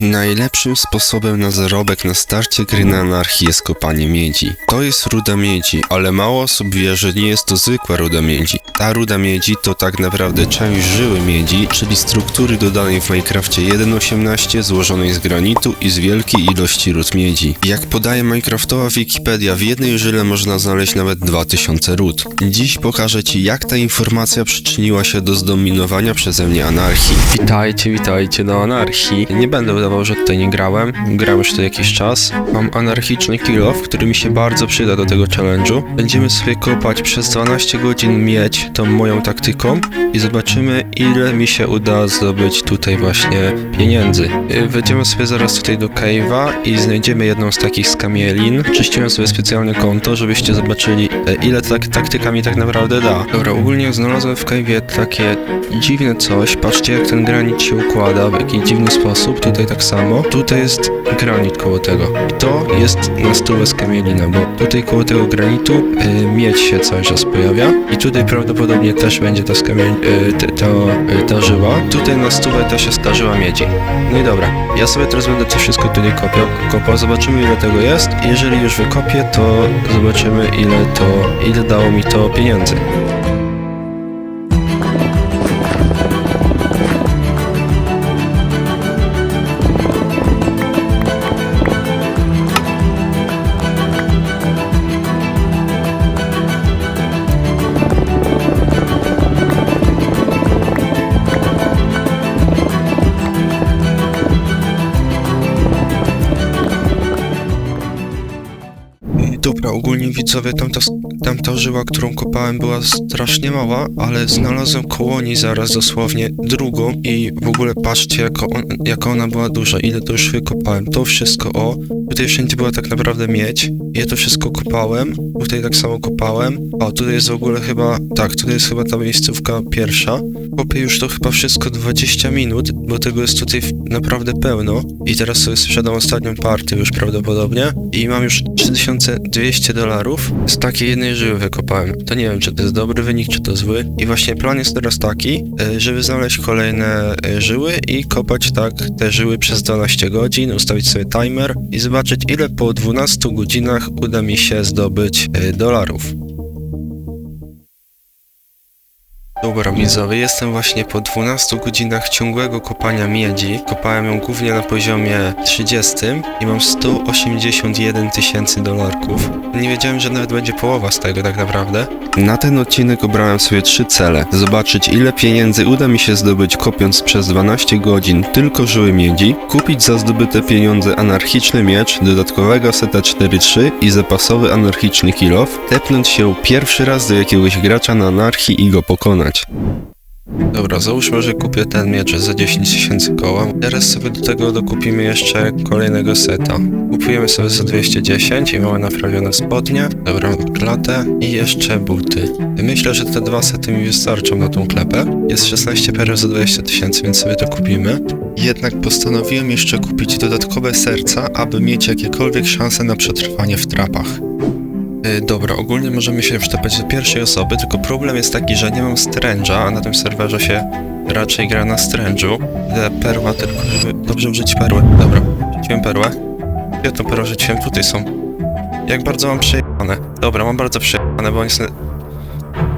Najlepszym sposobem na zarobek na starcie gry na anarchii jest kopanie miedzi. To jest ruda miedzi, ale mało osób wie, że nie jest to zwykła ruda miedzi. Ta ruda miedzi to tak naprawdę część żyły miedzi, czyli struktury dodanej w Minecrafcie 1.18 złożonej z granitu i z wielkiej ilości ród miedzi. Jak podaje Minecraftowa Wikipedia, w jednej żyle można znaleźć nawet 2000 ród. Dziś pokażę Ci, jak ta informacja przyczyniła się do zdominowania przeze mnie anarchii. Witajcie, witajcie na anarchii. Nie będę udawał, że tutaj nie grałem. Grałem już tu jakiś czas. Mam anarchiczny kill off, który mi się bardzo przyda do tego challenge'u. Będziemy sobie kopać przez 12 godzin miedź tą moją taktyką i zobaczymy ile mi się uda zdobyć tutaj właśnie pieniędzy. Y, Wejdziemy sobie zaraz tutaj do cave'a i znajdziemy jedną z takich skamielin. Czyściłem sobie specjalne konto, żebyście zobaczyli e, ile tak, taktyka mi tak naprawdę da. Dobra, ogólnie znalazłem w cave'ie takie dziwne coś. Patrzcie jak ten granit się układa, w jaki dziwny sposób. Tutaj tak samo. Tutaj jest granit koło tego. I to jest na stówę skamielina, bo tutaj koło tego granitu y, miedź się cały czas pojawia. I tutaj prawdopodobnie też będzie ta skamiel... Y, ta, y, ta żyła. Tutaj na stówę też ta żyła miedzi. No i dobra, ja sobie teraz będę to wszystko tutaj kopiał, kopał, zobaczymy ile tego jest. Jeżeli już wykopię, to zobaczymy ile to, ile dało mi to pieniędzy. Ogólnie widzowie, tamta, tamta żyła, którą kopałem była strasznie mała, ale znalazłem koło niej zaraz dosłownie drugą i w ogóle patrzcie jaka, on, jaka ona była duża, ile to już wykopałem. To wszystko, o, tutaj wszędzie była tak naprawdę miedź. Ja to wszystko kopałem, tutaj tak samo kopałem. O, tutaj jest w ogóle chyba, tak, tutaj jest chyba ta miejscówka pierwsza. Kopię już to chyba wszystko 20 minut, bo tego jest tutaj naprawdę pełno. I teraz sobie sprzedam ostatnią partię już prawdopodobnie. I mam już 3200 dolarów. Z takiej jednej żyły wykopałem. To nie wiem, czy to jest dobry wynik, czy to zły. I właśnie plan jest teraz taki, e, żeby znaleźć kolejne e, żyły i kopać tak te żyły przez 12 godzin, ustawić sobie timer i zobaczyć, ile po 12 godzinach uda mi się zdobyć e, dolarów. Dobra widzowie, jestem właśnie po 12 godzinach ciągłego kopania miedzi. Kopałem ją głównie na poziomie 30 i mam 181 tysięcy dolarków. Nie wiedziałem, że nawet będzie połowa z tego tak naprawdę. Na ten odcinek obrałem sobie trzy cele. Zobaczyć ile pieniędzy uda mi się zdobyć kopiąc przez 12 godzin tylko żyły miedzi, kupić za zdobyte pieniądze anarchiczny miecz, dodatkowego seta 4-3 i zapasowy anarchiczny kill off, tepnąć się pierwszy raz do jakiegoś gracza na anarchii i go pokonać. Dobra, załóżmy, że kupię ten miecz za 10 tysięcy koła. Teraz sobie do tego dokupimy jeszcze kolejnego seta. Kupujemy sobie za 210 i mamy naprawione spodnie, dobrą klatę i jeszcze buty. Myślę, że te dwa sety mi wystarczą na tą klepę. Jest 16 perł za 20 tysięcy, więc sobie to kupimy. Jednak postanowiłem jeszcze kupić dodatkowe serca, aby mieć jakiekolwiek szanse na przetrwanie w trapach. Y, Dobra, ogólnie możemy się wszczepać do pierwszej osoby, tylko problem jest taki, że nie mam stręża, a na tym serwerze się raczej gra na strężu. Perła tylko, żeby dobrze użyć perłę. Dobra, rzuciłem perłę. Gdzie tą perłę rzuciłem? Tutaj są. Jak bardzo mam przejebane. Dobra, mam bardzo przejebane, bo on jest...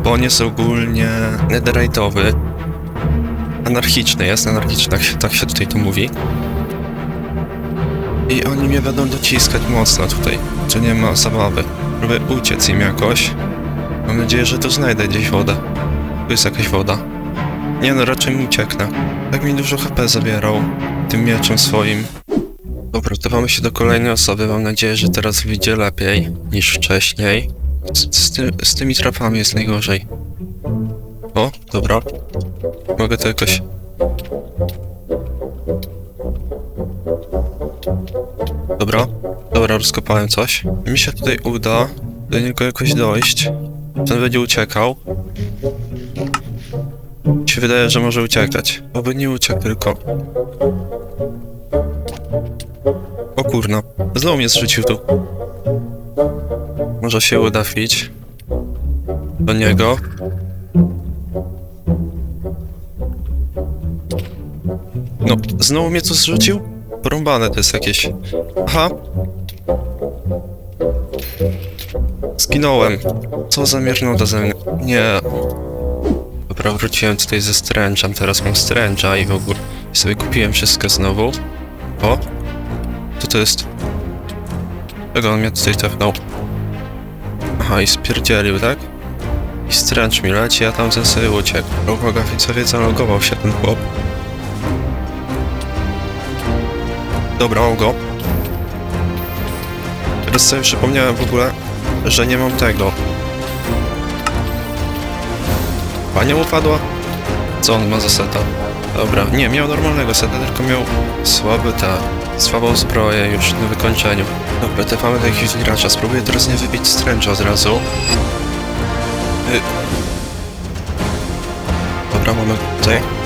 Bo on jest ogólnie netherite'owy. Anarchiczny jest, anarchiczny, tak, tak się tutaj to mówi. I oni mnie będą dociskać mocno tutaj, że nie ma zabawy. Próbuję uciec im jakoś. Mam nadzieję, że tu znajdę gdzieś wodę. Tu jest jakaś woda. Nie no, raczej mi ucieknę. Tak mi dużo HP zabierał tym mieczem swoim. Dobra, udawamy się do kolejnej osoby. Mam nadzieję, że teraz wyjdzie lepiej niż wcześniej. Z, z, ty, z tymi trapami jest najgorzej. O, dobra. Mogę to jakoś... Dobra, dobra, rozkopałem coś. Mi się tutaj uda do niego jakoś dojść. Ten będzie uciekał. Mi się wydaje, że może uciekać. Oby nie uciekł tylko. O kurna, znowu mnie zrzucił tu. Może się uda wbić do niego. No, znowu mnie tu zrzucił? Porąbane to jest jakieś... Aha. Zginąłem. Co za miernoda ze mnie. Nie. Dobra, wróciłem tutaj ze stręczem, teraz mam stręcza i w ogóle sobie kupiłem wszystko znowu. O! Co to jest? Czego on mnie tutaj tepnął? Aha, i spierdzielił, tak? I stręcz mi leci, a tam sobie uciekł. Uwaga, widzowie, zalogował się ten chłop. Dobra, mam go. Teraz sobie przypomniałem w ogóle, że nie mam tego. Pania upadła? Co on ma za seta? Dobra, nie, miał normalnego seta, tylko miał słaby ta, słabą zbroję już na wykończeniu. Dobra, tepamy do jakiegoś gracza, spróbuję teraz nie wybić stręcza od razu. Y... Dobra, mamy tutaj.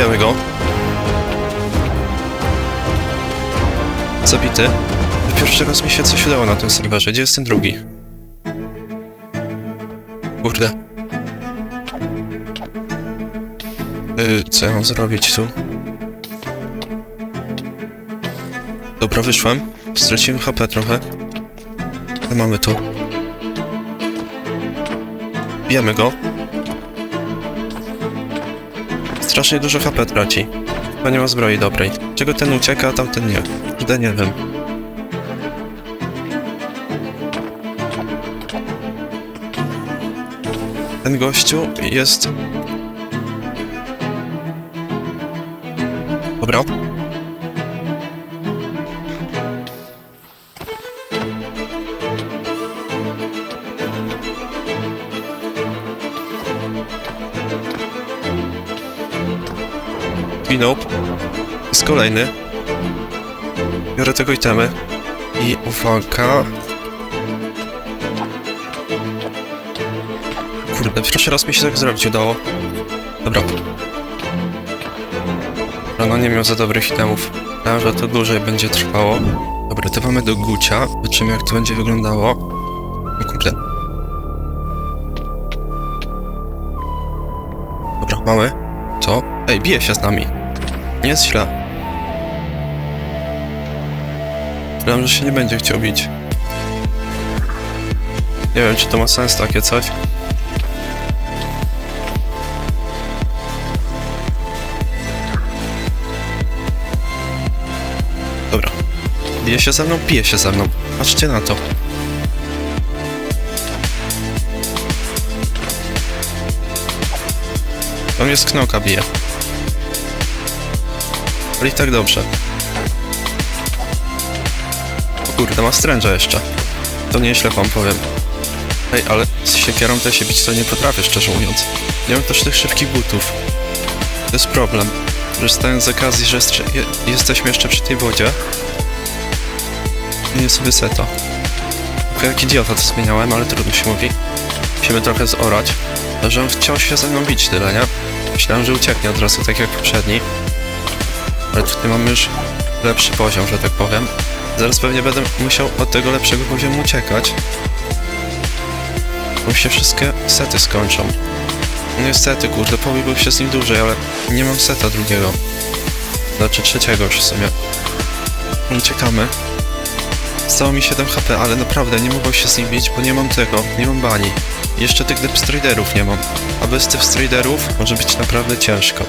Bijemy go. Zabity. Pierwszy raz mi się coś udało na tym serwerze. Gdzie jest ten drugi? Kurde. Yy, co ja mam zrobić tu? Dobra, wyszłem. Straciłem HP trochę. Ale mamy to. Bijemy go. Strasznie dużo HP traci. Chyba nie ma zbroi dobrej. Czego ten ucieka, a tamten nie? Kurde, nie wiem. Ten gościu jest... Dobra. Minął. Jest kolejny. Biorę tego itemy. I uwaga. Kurde, pierwszy raz mi się tak zrobić udało. Dobra. Dobra, no nie miał za dobrych itemów. Myślałem, że to dłużej będzie trwało. Dobra, to mamy do Gucia. Zobaczymy jak to będzie wyglądało. O kurde. Dobra, mamy. Co? Ej, bije się z nami. Nie jest źle. Myślałem, że się nie będzie chciał bić. Nie wiem, czy to ma sens takie coś. Dobra. Bije się ze mną? Bije się ze mną. Patrzcie na to. Mnie z knoka bije. Ale i tak dobrze. O kurde, ma stręża jeszcze. To nieźle wam powiem. Ej, ale z siekierą to się bić to nie potrafię, szczerze mówiąc. Nie mam też tych szybkich butów. To jest problem. Korzystając z okazji, że strze- je- jesteśmy jeszcze przy tej wodzie. Nie sobie seto. Tylko jak idiota to zmieniałem, ale trudno się mówi. Musimy trochę zorać. Że on chciał się ze mną bić tyle, nie? Myślałem, że ucieknie od razu, tak jak poprzedni. Ale tutaj mamy już lepszy poziom, że tak powiem. Zaraz pewnie będę musiał od tego lepszego poziomu uciekać. Bo się wszystkie sety skończą. No Niestety, kurde, pobiłbym się z nim dłużej, ale nie mam seta drugiego. Znaczy trzeciego już w sumie. Uciekamy. Stało mi 7 HP, ale naprawdę nie mogę się z nim bić, bo nie mam tego, nie mam bani. Jeszcze tych depstriderów nie mam. A bez tych striderów może być naprawdę ciężko.